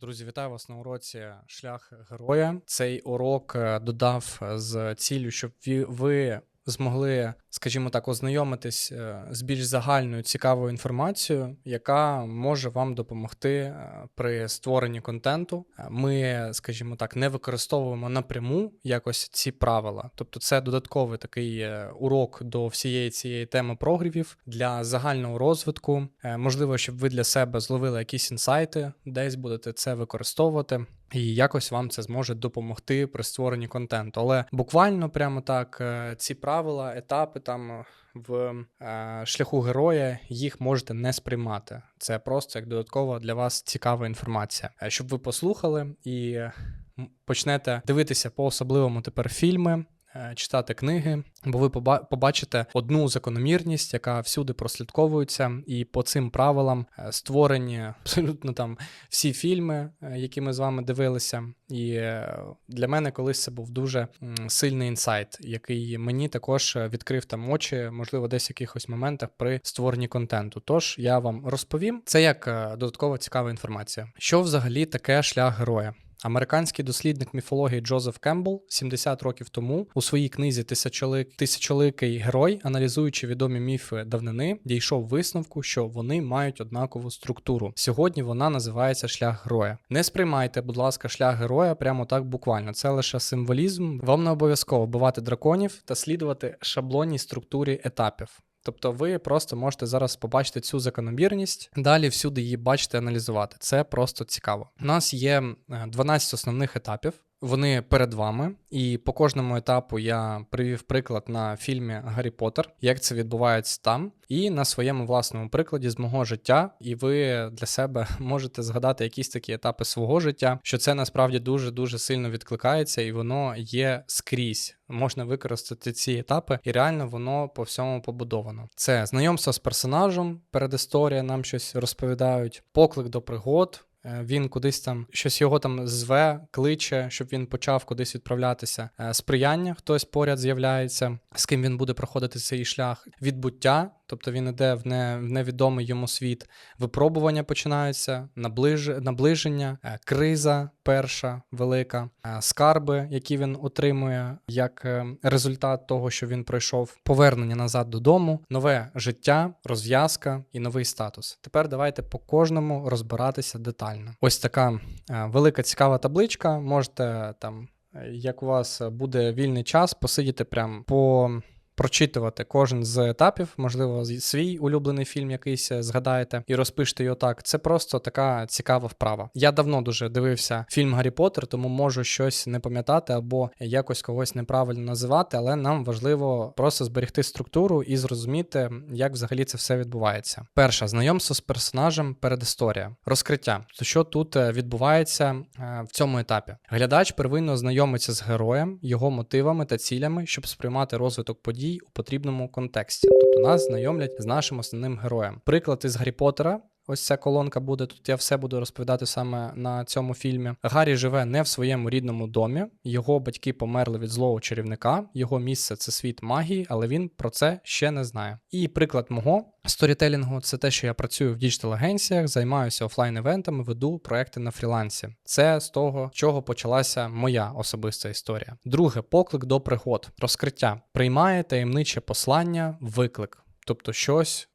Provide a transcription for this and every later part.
Друзі, вітаю вас на уроці Шлях героя. Цей урок е, додав з ціллю, щоб ви змогли, скажімо так, ознайомитись е, з більш загальною цікавою інформацією, яка може вам допомогти е, при створенні контенту. Е, Ми, скажімо так, не використовуємо напряму якось ці правила. Тобто, це додатковий такий урок до всієї цієї теми прогрівів для загального розвитку. Можливо, щоб ви для себе зловили якісь інсайти, десь будете це використовувати. І якось вам це зможе допомогти при створенні контенту. Але буквально прямо так е, ці правила, етапи там е, в е, шляху героя їх можете не сприймати. Це просто як додаткова для вас цікава інформація. Щоб ви послухали і почнете дивитися по особливому тепер фільми. Е, Читати книги, бо ви побачите одну закономірність, яка всюди прослідковується, і по цим правилам е, створені абсолютно там всі фільми, е, які ми з вами дивилися. І для мене колись це був дуже сильний інсайт, який мені також відкрив там очі, можливо, десь в якихось моментах при створенні контенту. Тож я вам розповім це як додаткова цікава інформація. Що взагалі таке шлях героя? Американський дослідник міфології Джозеф Кембл 70 років тому у своїй книзі «Тисячолик... Тисячоликий герой, аналізуючи відомі міфи давнини, дійшов висновку, що вони мають однакову структуру. Сьогодні вона називається шлях героя. Не сприймайте, будь ласка, шлях героя прямо так буквально. Це лише символізм. Вам не обов'язково вбивати драконів та слідувати шаблонній структурі етапів. Тобто ви просто можете зараз побачити цю закономірність, далі всюди її бачити, аналізувати. Це просто цікаво. У нас є е, 12 основних етапів. Вони перед вами, і по кожному етапу я привів приклад на фільмі Гаррі Поттер, як це відбувається там, і на своєму власному прикладі з мого життя. І ви для себе можете згадати якісь такі етапи свого життя, що це насправді дуже дуже сильно відкликається, і воно є скрізь. Можна використати ці етапи, і реально воно по всьому побудовано. Це знайомство з персонажем, передісторія нам щось розповідають, поклик до пригод. Е, Він кудись там щось його там зве, кличе, щоб він почав кудись відправлятися. Е, Сприяння, хтось поряд з'являється, з ким він буде проходити цей шлях. Відбуття, тобто він іде в, не, в невідомий йому світ. Випробування починаються, наближ, наближення, е, криза перша велика, е, скарби, які він отримує як е, результат того, що він пройшов, повернення назад додому, нове життя, розв'язка і новий статус. Тепер давайте по кожному розбиратися детально. Ось така велика цікава табличка. Можете там, як у вас буде вільний час, посидіти прям по. Прочитувати кожен з етапів, можливо, свій улюблений фільм якийсь е, згадаєте і розпишете його так. Це просто така цікава вправа. Я давно дуже дивився фільм Гаррі Поттер, тому можу щось не пам'ятати або якось когось неправильно називати, але нам важливо просто зберегти структуру і зрозуміти, як взагалі це все відбувається. Перше знайомство з персонажем, передісторія, розкриття. Що тут е, відбувається е, в цьому етапі? Глядач первинно знайомиться з героєм, його мотивами та цілями, щоб сприймати розвиток подій у потрібному контексті. Тобто нас знайомлять з нашим основним героєм. Приклад із Гаррі Поттера. Ось ця колонка буде. Тут я все буду розповідати саме на цьому фільмі. Гаррі живе не в своєму рідному домі. Його батьки померли від злого чарівника. Його місце це світ магії, але він про це ще не знає. І приклад мого сторітелінгу це те, що я працюю в діджитал-агенціях, займаюся офлайн-івентами, веду проекти на фрілансі. Це з того, чого почалася моя особиста історія. Друге поклик до пригод, розкриття приймає таємниче послання, виклик. Тобто щось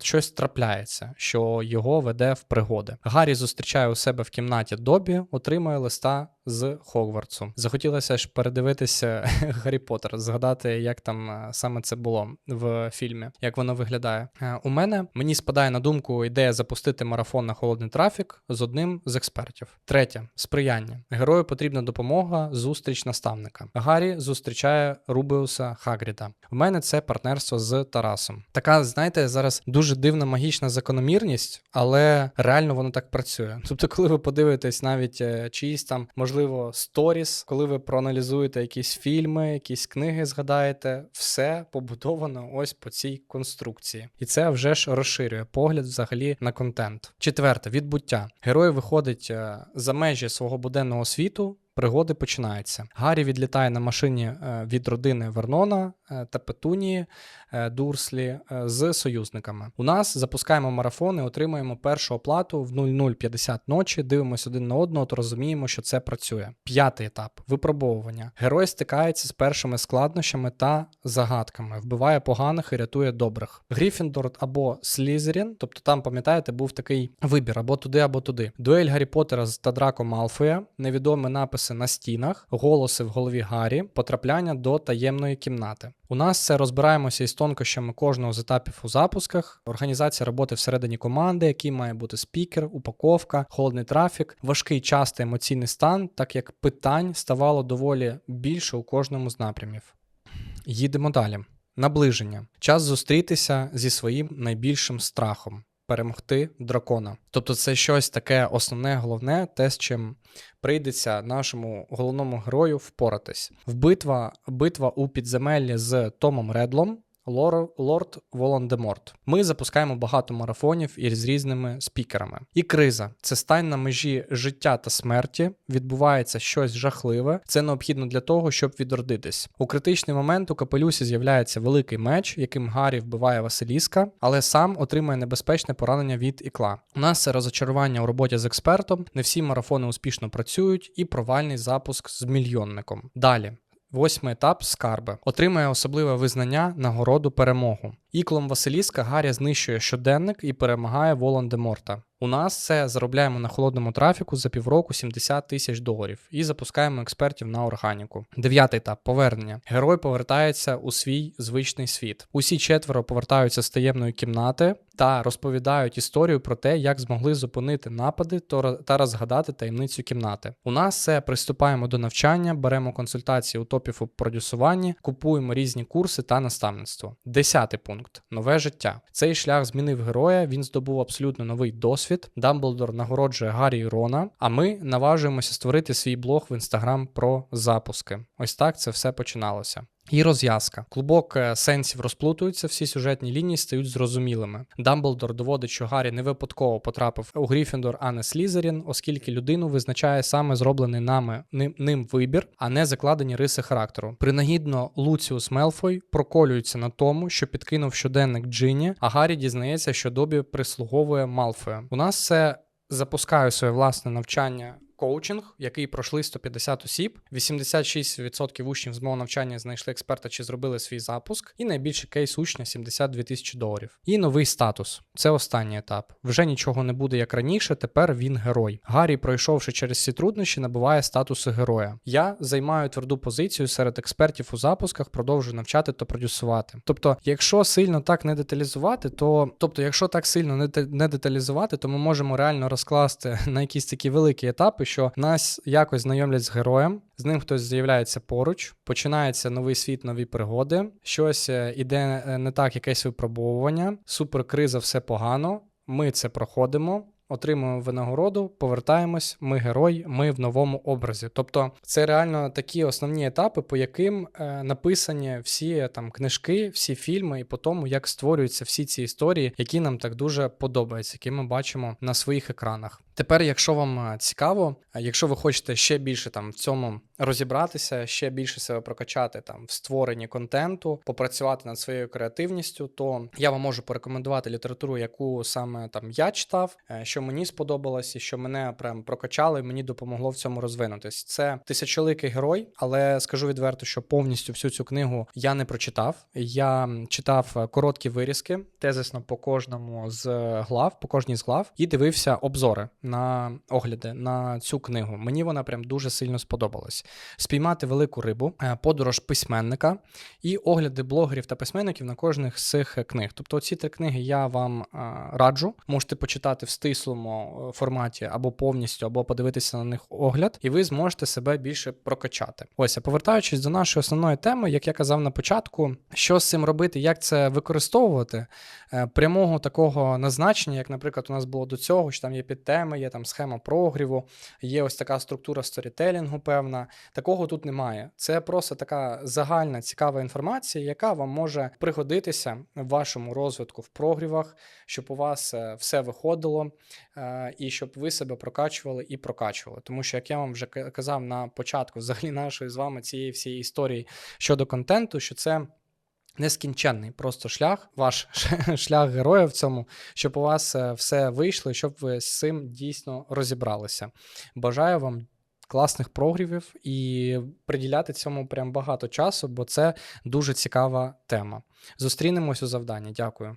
щось трапляється, що його веде в пригоди. Гаррі зустрічає у себе в кімнаті Добі, отримує листа з Хогвартсу. Захотілося ж передивитися Гаррі Поттер, згадати, як там е, саме це було в фільмі, як воно виглядає. Е, У мене мені спадає на думку ідея запустити марафон на холодний трафік з одним з експертів. Третє сприяння. Герою потрібна допомога, зустріч наставника. Гаррі зустрічає Рубеуса Хагріда. У мене це партнерство з Тарасом. Така, знаєте, зараз дуже дивна магічна закономірність, але реально воно так працює. Тобто, коли ви подивитесь навіть е, чиїсь там, можливо, сторіс, коли ви проаналізуєте якісь фільми, якісь книги згадаєте, все побудовано ось по цій конструкції. І це вже ж розширює погляд взагалі на контент. Четверте відбуття. Герой виходить е, за межі свого буденного світу. Пригоди починаються. Гаррі відлітає на машині е, від родини Вернона е, та Петунії е, Дурслі з союзниками. У нас запускаємо марафони, отримуємо першу оплату в 00.50 ночі, дивимося один на одного, то розуміємо, що це працює. П'ятий етап випробовування. Герой стикається з першими складнощами та загадками, вбиває поганих і рятує добрих. Гріфіндор або Слізерін, тобто там, пам'ятаєте, був такий вибір або туди, або туди. Дуель Гаррі Поттера та Драко Малфоя, невідомі написи на стінах, голоси в голові Гаррі, потрапляння до таємної кімнати. У нас це розбираємося із тонкощами кожного з етапів у запусках, організація роботи всередині команди, який має бути спікер, упаковка, холодний трафік, важкий час та емоційний стан, так як питань ставало доволі більше у кожному з напрямів. Їдемо далі. Наближення. Час зустрітися зі своїм найбільшим страхом. Перемогти дракона. Тобто це щось таке основне, головне, те, з чим прийдеться нашому головному герою впоратись. В битва, битва у підземеллі з Томом Редлом. Лор, Лорд Волан-де-Морт. Ми запускаємо багато марафонів із різними спікерами. І криза це стань на межі життя та смерті. Відбувається щось жахливе. Це необхідно для того, щоб відродитись. У критичний момент у капелюсі з'являється великий меч, яким Гаррі вбиває Василіска, але сам отримує небезпечне поранення від ікла. У нас це розочарування у роботі з експертом. Не всі марафони успішно працюють, і провальний запуск з мільйонником. Далі. Восьмий етап скарби отримує особливе визнання, нагороду, перемогу. Іклом Василіска Гаррі знищує щоденник і перемагає Волан-де-Морта. У нас це заробляємо на холодному трафіку за півроку 70 тисяч доларів і запускаємо експертів на органіку. Дев'ятий етап повернення. Герой повертається у свій звичний світ. Усі четверо повертаються з таємної кімнати та розповідають історію про те, як змогли зупинити напади та розгадати таємницю кімнати. У нас це приступаємо до навчання, беремо консультації у топів у продюсуванні, купуємо різні курси та наставництво. Десятий пункт нове життя. Цей шлях змінив героя. Він здобув абсолютно новий досвід. Дамблдор нагороджує Гаррі і Рона. А ми наважуємося створити свій блог в інстаграм про запуски. Ось так це все починалося. І розв'язка. Клубок е, сенсів розплутується, всі сюжетні лінії стають зрозумілими. Дамблдор доводить, що Гаррі не випадково потрапив у Гріфіндор, а не Слізерін, оскільки людину визначає саме зроблений нами ним, ним вибір, а не закладені риси характеру. Принагідно Луціус Мелфой проколюється на тому, що підкинув щоденник Джині, а Гаррі дізнається, що Добі прислуговує Малфою. У нас це запускаю своє власне навчання. Коучинг, який пройшли 150 осіб, 86% учнів з мого навчання знайшли експерта чи зробили свій запуск, і найбільший кейс учня 72 тисячі доларів. І новий статус це останній етап. Вже нічого не буде як раніше. Тепер він герой. Гаррі, пройшовши через ці труднощі, набуває статусу героя. Я займаю тверду позицію серед експертів у запусках, продовжую навчати та продюсувати. Тобто, якщо сильно так не деталізувати, то тобто, якщо так сильно не деталізувати, то ми можемо реально розкласти на якісь такі великі етапи, що нас якось знайомлять з героєм, з ним хтось з'являється поруч, починається новий світ, нові пригоди, щось е, іде е, не так, якесь випробовування, суперкриза, все погано. Ми це проходимо. Отримуємо винагороду, повертаємось. Ми герой, ми в новому образі. Тобто, це реально такі основні етапи, по яким е, написані всі е, там книжки, всі фільми, і по тому, як створюються всі ці історії, які нам так дуже подобаються, які ми бачимо на своїх екранах. Тепер, якщо вам е, цікаво, е, якщо ви хочете ще більше там в цьому розібратися, ще більше себе прокачати там в створенні контенту, попрацювати над своєю креативністю, то я вам можу порекомендувати літературу, яку саме там я читав, е, що мені сподобалось, і що мене прям прокачало, і мені допомогло в цьому розвинутись. Це тисячоликий герой, але скажу відверто, що повністю всю цю книгу я не прочитав. Я читав короткі вирізки, тезисно по кожному з глав, по кожній з глав, і дивився обзори на огляди на цю книгу. Мені вона прям дуже сильно сподобалась. Спіймати велику рибу, е, подорож письменника і огляди блогерів та письменників на кожних з цих книг. Тобто, ці три книги я вам е, раджу. Можете почитати в стислому е, форматі або повністю, або подивитися на них огляд, і ви зможете себе більше прокачати. Ось, а повертаючись до нашої основної теми, як я казав на початку, що з цим робити, як це використовувати, прямого такого назначення, як, наприклад, у нас було до цього, що там є підтеми, схеми, є там схема прогріву, є ось така структура сторітелінгу, певна. Такого тут немає. Це просто така загальна цікава інформація, яка вам може пригодитися в вашому розвитку в прогрівах, щоб у вас е, все виходило е, і щоб ви себе прокачували і прокачували. Тому що, як я вам вже казав на початку взагалі нашої з вами цієї всієї історії щодо контенту, що це. Нескінченний просто шлях, ваш шлях героя в цьому, щоб у вас е, все вийшло, щоб ви з цим дійсно розібралися. Бажаю вам класних прогрівів і приділяти цьому прям багато часу, бо це дуже цікава тема. Зустрінемось у завданні. Дякую.